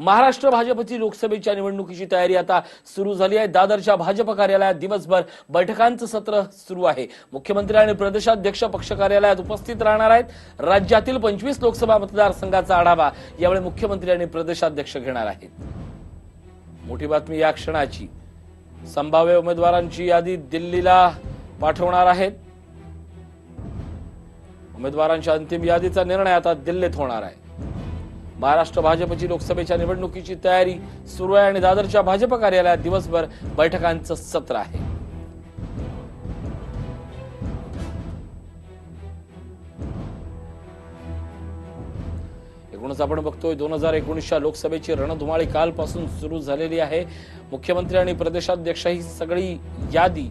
महाराष्ट्र भाजपची लोकसभेच्या निवडणुकीची तयारी आता सुरू झाली आहे. दादरच्या भाजप कार्यालयात दिवसभर बैठकांचं सत्र सुरू आहे. मुख्यमंत्री आणि प्रदेशाध्यक्ष पक्ष कार्यालयात उपस्थित राहणार आहेत. राज्यातील पंचवीस लोकसभा मतदारसंघाचा आढावा यावेळी मुख्यमंत्री आणि प्रदेशाध्यक्ष घेणार आहेत. मोठी बातमी या क्षणाची. संभाव्य उमेदवारांची यादी दिल्लीला पाठवणार आहेत. उमेदवारांच्या अंतिम यादीचा निर्णय आता दिल्लीत होणार आहे. महाराष्ट्र भाजपची लोकसभेच्या निवडणुकीची तयारी सुरू आहे आणि दादरच्या भाजप कार्यालयात दिवसभर बैठकांचं सत्र आहे. एकूणच आपण बघतोय दोन हजार एकोणीसच्या लोकसभेची रणधुमाळी कालपासून सुरू झालेली आहे. मुख्यमंत्री आणि प्रदेशाध्यक्ष ही सगळी यादी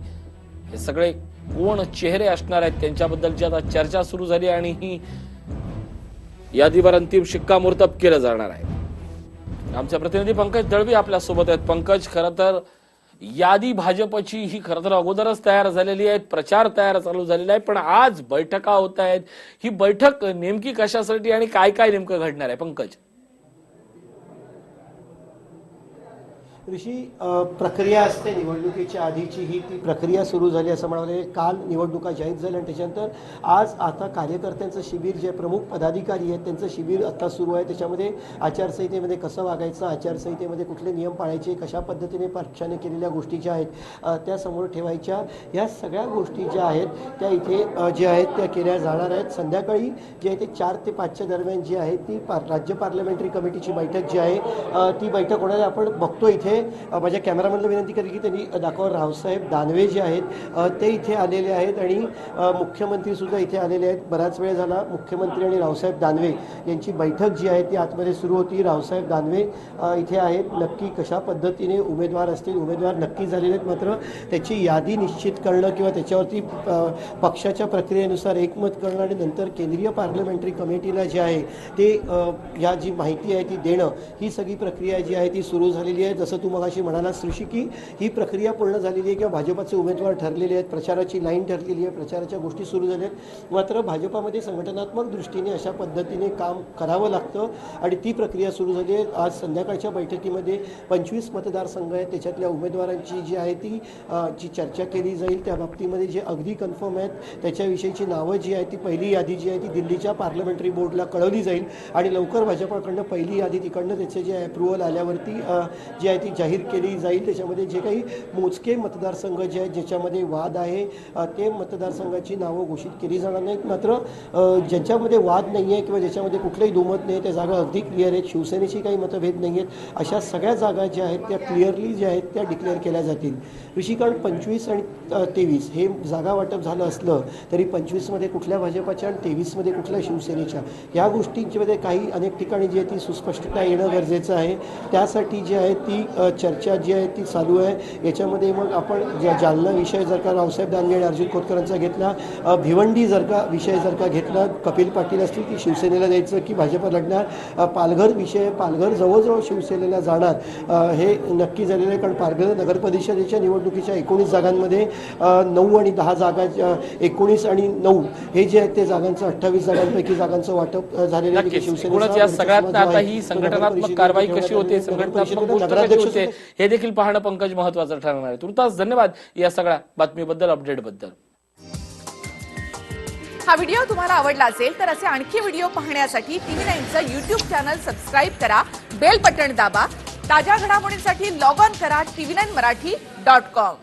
हे सगळे कोण चेहरे असणार आहेत. त्यांच्याबद्दलची आता चर्चा सुरू झाली आणि ही यादीवर अंतिम शिक्कामोर्तब केलं जाणार आहे. आमचे प्रतिनिधी पंकज दळवी आपल्यासोबत आहेत. पंकज खरं तर यादी भाजपची ही खरं तर अगोदरच तयार झालेली आहे प्रचार तयार चालू झालेला आहे पण आज बैठका होत आहेत. ही बैठक नेमकी कशासाठी आणि काय काय नेमकं घडणार आहे? पंकज. ऋषी प्रक्रिया असते निवडणुकीच्या आधीची ही ती प्रक्रिया सुरू झाली असं म्हणाले काल निवडणुका जाहीर झाल्या आणि त्याच्यानंतर आज आता कार्यकर्त्यांचं शिबिर जे प्रमुख पदाधिकारी आहेत त्यांचं शिबिर आता सुरू आहे. त्याच्यामध्ये आचारसंहितेमध्ये कसं वागायचं आचारसंहितेमध्ये कुठले नियम पाळायचे कशा पद्धतीने पक्षाने केलेल्या गोष्टी ज्या आहेत त्या समोर ठेवायच्या. या सगळ्या गोष्टी ज्या आहेत त्या इथे ज्या आहेत त्या केल्या जाणार आहेत. संध्याकाळी जे आहे ते चार ते पाचच्या दरम्यान जी आहे ती राज्य पार्लमेंटरी कमिटीची बैठक जी आहे ती बैठक होणार आहे आपण बघतो इथे. त्यामुळे माझ्या कॅमेरामॅनला विनंती करेल की त्यांनी दाखवा रावसाहेब दानवे जे आहेत ते इथे आलेले आहेत आणि मुख्यमंत्रीसुद्धा मुख्यमंत्री सुद्धा इथे आलेले आहेत. बराच वेळ झाला मुख्यमंत्री आणि रावसाहेब दानवे यांची बैठक जी आहे ती आतमध्ये सुरू होती. रावसाहेब दानवे इथे आहेत. नक्की कशा पद्धतीने उमेदवार असतील? उमेदवार नक्की झालेले आहेत. मात्र त्याची यादी निश्चित करणं किंवा त्याच्यावरती पक्षाच्या प्रक्रियेनुसार एकमत करणं आणि नंतर केंद्रीय पार्लमेंटरी कमिटीला जे आहे ते या जी माहिती आहे ती देणं ही सगळी प्रक्रिया जी आहे ती सुरू झालेली आहे. जसं तू मगाशी म्हणालास ऋषी की ही प्रक्रिया पूर्ण झालेली आहे किंवा भाजपाचे उमेदवार ठरलेले आहेत प्रचाराची लाईन ठरलेली आहे प्रचाराच्या गोष्टी सुरू झाल्या आहेत. मात्र भाजपामध्ये संघटनात्मक दृष्टीने अशा पद्धतीने काम करावं लागतं आणि ती प्रक्रिया सुरू झाली आहे. आज संध्याकाळच्या बैठकीमध्ये पंचवीस मतदारसंघ आहेत. त्याच्यातल्या उमेदवारांची जी आहे ती जी चर्चा केली जाईल त्या बाबतीमध्ये जे अगदी कन्फर्म आहेत त्याच्याविषयीची नावं जी आहे ती पहिली यादी जी आहे ती दिल्लीच्या पार्लमेंटरी बोर्डला कळवली जाईल. आणि लवकर भाजपाकडनं पहिली यादी तिकडनं त्याचे जे अप्रुव्हल आल्यावरती जी आहे ती जाहीर केली जाईल. त्याच्यामध्ये जे काही मोजके मतदारसंघ जे आहेत ज्याच्यामध्ये वाद आहे ते मतदारसंघाची नावं घोषित केली जाणार नाहीत. मात्र ज्यांच्यामध्ये वाद नाही आहे किंवा ज्याच्यामध्ये कुठलंही दुमत नाही त्या जागा अगदी क्लिअर आहेत. शिवसेनेची काही मतभेद नाही आहेत. अशा सगळ्या जागा ज्या आहेत त्या क्लिअरली ज्या आहेत त्या डिक्लेअर केल्या जातील. ऋषिकांत पंचवीस आणि तेवीस हे जागा वाटप झालं असलं तरी पंचवीसमध्ये कुठल्या भाजपाच्या आणि तेवीसमध्ये कुठल्या शिवसेनेच्या? या गोष्टींच्यामध्ये काही अनेक ठिकाणी जी आहे ती सुस्पष्टता येणं गरजेचं आहे. त्यासाठी जी आहे ती चर्चा जी आहे ती चालू आहे. याच्यामध्ये मग आपण ज्या जालना विषय जर का रावसाहेब दानवे आणि अर्जुन खोतकरांचा घेतला भिवंडी जर का विषय जर का घेतला कपिल पाटील असतील की शिवसेनेला द्यायचं की भाजपा लढणार पालघर विषय पालघर जवळजवळ शिवसेनेला जाणार हे नक्की झालेलं आहे. कारण पालघर नगर परिषदेच्या निवडणुकीच्या एकोणीस जागांमध्ये नऊ आणि दहा जागा एकोणीस आणि नऊ हे जे आहेत ते जागांचं अठ्ठावीस जागांपैकी जागांचं वाटप झालेलं आहे. वरचा सगळ्यात आता ही संघटनात्मक कारवाई कशी होते? नगराध्यक्ष होते हे देखील पाहणं पंकज महत्वाचं ठरणार आहे. तुर्तास धन्यवाद या सगळ्या बातमीबद्दल अपडेटबद्दल हा व्हिडिओ तुम्हाला आवडला असेल तर असे आणखी व्हिडिओ पाहण्यासाठी टीव्ही नाईनचं युट्यूब चॅनल सबस्क्राईब करा बेल बटन दाबा ताज्या घडामोडींसाठी लॉग ऑन करा TV nine Marathi dot com.